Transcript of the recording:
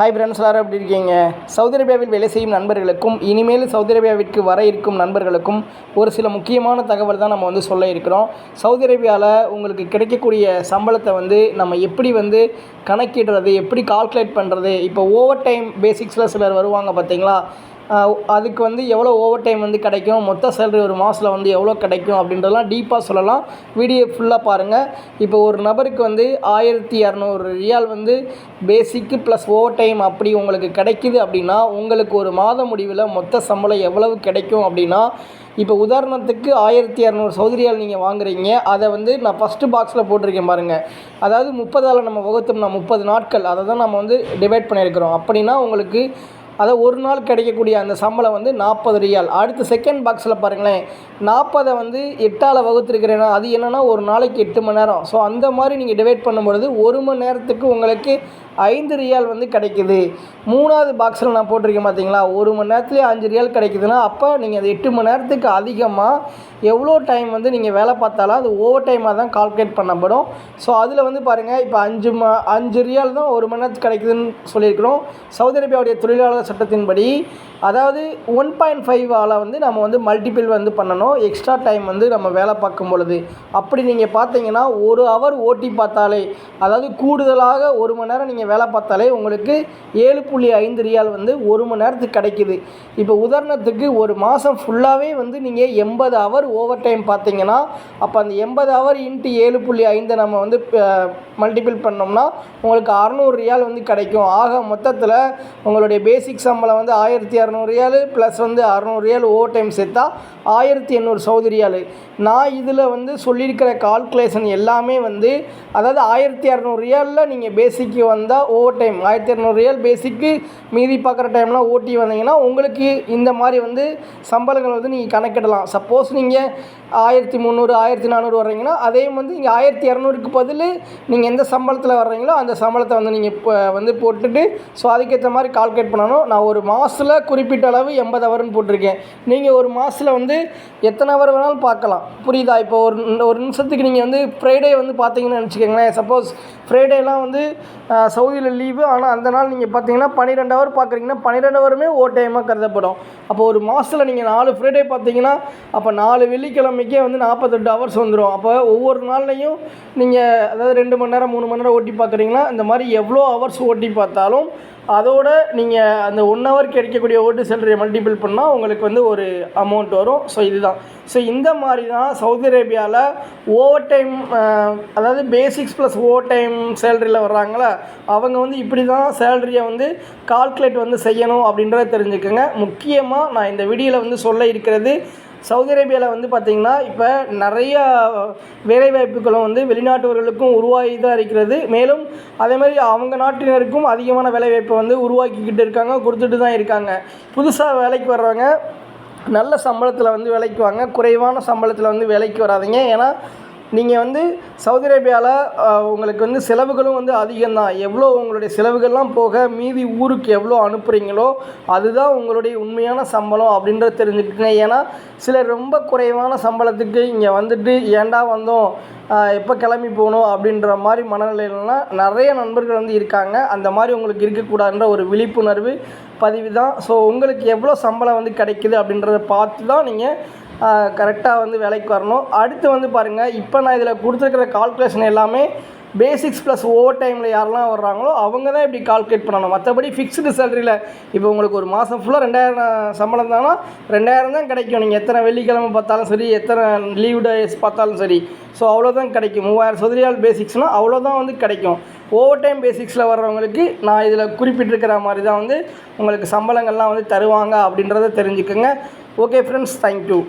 Hi friends எல்லாரும் எப்படி இருக்கீங்க? சவுதி அரேபியாவில் வேலை செய்யும் நண்பர்களுக்கும் இனிமேல் சவுதி அரேபியாவிற்கு வர இருக்கும் நண்பர்களுக்கும் ஒரு சில முக்கியமான தகவல் தான் நம்ம வந்து சொல்ல இருக்கிறோம். சவுதி அரேபியாவில் உங்களுக்கு கிடைக்கக்கூடிய சம்பளத்தை வந்து நம்ம எப்படி வந்து கணக்கிடுறது எப்படி கால்குலேட் பண்ணுறது இப்போ ஓவர் டைம் பேசிக்ஸில் சிலர் வருவாங்க பார்த்தீங்களா? அதுக்கு வந்து எவ்வளோ ஓவர் டைம் வந்து கிடைக்கும்? மொத்த சேலரி ஒரு மாதத்தில் வந்து எவ்வளோ கிடைக்கும்? அப்படின்றதெல்லாம் டீப்பாக சொல்லலாம். வீடியோ ஃபுல்லாக பாருங்கள் இப்போ ஒரு நபருக்கு வந்து ஆயிரத்தி இரநூறு ரியால் வந்து பேசிக்கு ப்ளஸ் ஓவர் டைம் அப்படி உங்களுக்கு கிடைக்குது அப்படின்னா உங்களுக்கு ஒரு மாத முடிவில் மொத்த சம்பளம் எவ்வளவு கிடைக்கும் அப்படின்னா இப்போ உதாரணத்துக்கு ஆயிரத்தி இரநூறு சௌதரியால் நீங்கள் வாங்குறீங்க. அதை வந்து நான் ஃபஸ்ட்டு பாக்ஸில் போட்டிருக்கேன் பாருங்கள் அதாவது முப்பதால் நம்ம வகுத்தோம்னா முப்பது நாட்கள். அதை தான் நம்ம வந்து டிவைட் பண்ணியிருக்கிறோம். அப்படின்னா உங்களுக்கு அதை ஒரு நாள் கிடைக்கக்கூடிய அந்த சம்பளம் வந்து நாற்பது ரியால். அடுத்து செகண்ட் பாக்ஸில் பாருங்களேன். நாற்பதை வந்து எட்டால் வகுத்துருக்கிறேன்னா அது என்னென்னா ஒரு நாளைக்கு எட்டு மணி நேரம். ஸோ அந்த மாதிரி நீங்கள் டிவைட் பண்ணும்பொழுது ஒரு மணி நேரத்துக்கு உங்களுக்கு ஐந்து ரியால் வந்து கிடைக்குது. மூணாவது பாக்ஸில் நான் போட்டிருக்கேன் பார்த்தீங்களா ஒரு மணி நேரத்துலேயே அஞ்சு ரியால் கிடைக்குதுன்னா அப்போ நீங்கள் அது எட்டு மணி நேரத்துக்கு அதிகமாக எவ்வளோ டைம் வந்து நீங்கள் வேலை பார்த்தாலும் அது ஓவர் டைமாக தான் கால்குலேட் பண்ணப்படும். ஸோ அதில் வந்து பாருங்கள் இப்போ அஞ்சு ம அஞ்சு ரியால் தான் ஒரு மணி நேரத்துக்கு கிடைக்குதுன்னு சொல்லியிருக்கிறோம். சவுதி அரேபியாவுடைய தொழிலாளர் சட்டத்தின்படி அதாவது ஒன் பாயிண்ட் ஃபைவ் ஆல் வந்து நம்ம வந்து மல்டிபிள் வந்து பண்ணணும். எக்ஸ்ட்ரா டைம் வந்து நம்ம வேலை பார்க்கும் பொழுது. அப்படி நீங்கள் பார்த்தீங்கன்னா ஒரு ஹவர் ஓட்டி பார்த்தாலே அதாவது கூடுதலாக ஒரு மணி நேரம் நீங்கள் நீங்கள் வேலை பார்த்தாலே உங்களுக்கு ஏழு புள்ளி ஐந்து ரியால் வந்து ஒரு மணி நேரத்துக்கு கிடைக்குது. இப்போ உதாரணத்துக்கு ஒரு மாதம் ஃபுல்லாகவே வந்து நீங்கள் எண்பது ஹவர் ஓவர் டைம் பார்த்தீங்கன்னா அப்போ அந்த எண்பது ஹவர் இன்ட்டு ஏழு புள்ளி ஐந்தை நம்ம வந்து மல்டிபிள் பண்ணோம்னா உங்களுக்கு அறநூறு ரியால் வந்து கிடைக்கும். ஆக மொத்தத்தில் உங்களுடைய பேசிக் சம்பளம் வந்து ஆயிரத்தி இரநூறு ரியால் ப்ளஸ் வந்து அறநூறு ரியால் ஓவர் டைம் சேர்த்தா ஆயிரத்தி எண்ணூறு சவுதி ரியால். நான் இதில் வந்து சொல்லியிருக்கிற கால்குலேஷன் எல்லாமே வந்து அதாவது ஆயிரத்தி இரநூறு ரியாலில் நீங்கள் பேசிக்கு வந்தால் ஓவர் டைம் ஆயிரத்தி இரநூறு ரியல் பேசிக்கு மீதி பார்க்குற டைம்லாம் ஓட்டி வந்தீங்கன்னா உங்களுக்கு இந்த மாதிரி வந்து சம்பளங்கள் வந்து நீங்கள் கணக்கிடலாம். சப்போஸ் நீங்கள் ஆயிரத்தி முந்நூறு ஆயிரத்தி நானூறு வர்றீங்கன்னா அதையும் வந்து இங்கே ஆயிரத்தி இரநூறுக்கு பதில் நீங்கள் எந்த சம்பளத்தில் வர்றீங்களோ அந்த சம்பளத்தை வந்து நீங்கள் இப்போ வந்து போட்டுட்டு ஸோ அதுக்கேற்ற மாதிரி கால்குலேட் பண்ணணும். நான் ஒரு மாதத்தில் குறிப்பிட்ட அளவு எண்பது ஹவர்னு போட்டிருக்கேன். நீங்கள் ஒரு மாதத்தில் வந்து எத்தனை ஹவர் வேணாலும் பார்க்கலாம். புரியுதா? இப்போ ஒரு ஒரு நிமிஷத்துக்கு நீங்கள் வந்து ஃப்ரைடே வந்து பார்த்தீங்கன்னு நினச்சிக்கோங்களேன் சப்போஸ் ஃப்ரைடேலாம் வந்து அஹ், சவுதியில் லீவு ஆனால் அந்த நாள் நீங்கள் பார்த்தீங்கன்னா பன்னிரெண்டு ஹவர் பார்க்குறீங்கன்னா பன்னிரெண்டு ஹவருமே ஓ டைமாக கருதப்படும். அப்போ ஒரு மாதத்தில் நீங்கள் நாலு ஃப்ரைடே பார்த்தீங்கன்னா அப்போ நாலு வெள்ளிக்கிழமைக்கே வந்து நாற்பத்தெட்டு ஹவர்ஸ் வந்துடும் அப்போ ஒவ்வொரு நாள்லையும் நீங்கள் அதாவது ரெண்டு மணி நேரம் மூணு மணி நேரம் ஓட்டி பார்க்குறீங்கன்னா இந்த மாதிரி எவ்வளோ ஹவர்ஸ் ஓட்டி பார்த்தாலும் அதோட நீங்கள் அந்த ஒன் ஹவர் கிடைக்கக்கூடிய ஓட்டு சேலரியை மல்டிபிள் பண்ணால் உங்களுக்கு வந்து ஒரு அமௌண்ட் வரும். ஸோ இதுதான். ஸோ இந்த மாதிரி தான் சவுதி அரேபியாவில் ஓவர் டைம் அதாவது பேசிக்ஸ் ப்ளஸ் ஓவர் டைம் சேலரியில் வர்றாங்களா அவங்க வந்து இப்படி தான் சேலரியை வந்து கால்குலேட் வந்து செய்யணும் அப்படின்றத தெரிஞ்சுக்கோங்க. முக்கியமாக நான் இந்த வீடியோவில் வந்து சொல்ல இருக்கிறது. சவுதி அரேபியாவில் வந்து பார்த்திங்கன்னா இப்போ நிறையா வேலைவாய்ப்புகளும் வந்து வெளிநாட்டவர்களுக்கும் உருவாகி தான் இருக்கிறது. மேலும் அதே மாதிரி அவங்க நாட்டினருக்கும் அதிகமான வேலைவாய்ப்பை வந்து உருவாக்கிக்கிட்டு இருக்காங்க கொடுத்துட்டு தான் இருக்காங்க. புதுசாக வேலைக்கு வர்றவங்க நல்ல சம்பளத்தில் வந்து வேலைக்கு வாங்க குறைவான சம்பளத்தில் வந்து வேலைக்கு வராதீங்க. ஏன்னா நீங்கள் வந்து சவுதி அரேபியாவில் உங்களுக்கு வந்து செலவுகளும் வந்து அதிகம்தான். எவ்வளோ உங்களுடைய செலவுகள்லாம் போக மீதி ஊருக்கு எவ்வளோ அனுப்புகிறீங்களோ அதுதான் உங்களுடைய உண்மையான சம்பளம் அப்படின்றத தெரிஞ்சுக்கிட்டுங்க ஏன்னா சிலர் ரொம்ப குறைவான சம்பளத்துக்கு இங்கே வந்துட்டு ஏன்டா வந்தோம்? எப்போ கிளம்பி போகணும் அப்படின்ற மாதிரி மனநிலையிலலாம் நிறைய நண்பர்கள் வந்து இருக்காங்க. அந்த மாதிரி உங்களுக்கு இருக்கக்கூடாதுன்ற ஒரு விழிப்புணர்வு பதிவு தான். ஸோ உங்களுக்கு எவ்வளோ சம்பளம் வந்து கிடைக்குது அப்படின்றத பார்த்து தான் நீங்கள் கரெக்டாக வந்து வேலைக்கு வரணும். அடுத்து வந்து பாருங்கள் இப்போ நான் இதில் கொடுத்துருக்கிற கால்குலேஷன் எல்லாமே பேசிக்ஸ் ப்ளஸ் ஓவர் டைமில் யாரெல்லாம் வர்றாங்களோ அவங்க தான் இப்படி கால்குலேட் பண்ணணும். மற்றபடி ஃபிக்ஸ்டு சேலரியில் இப்போ உங்களுக்கு ஒரு மாதம் ஃபுல்லாக ரெண்டாயிரம் சம்பளம் தானா ரெண்டாயிரம் தான் கிடைக்கும். நீங்கள் எத்தனை வெள்ளிக்கிழமை பார்த்தாலும் சரி எத்தனை லீவ் டேஸ் பார்த்தாலும் சரி. ஸோ அவ்வளோதான் கிடைக்கும். மூவாயிரம் சதுரியால் பேசிக்ஸ்னால் அவ்வளோதான் வந்து கிடைக்கும். ஓவர் டைம் பேசிக்ஸில் வர்றவங்களுக்கு நான் இதில் குறிப்பிட்டிருக்கிற மாதிரி தான் வந்து உங்களுக்கு சம்பளங்கள்லாம் வந்து தருவாங்க அப்படின்றத தெரிஞ்சுக்கோங்க. Okay friends thank you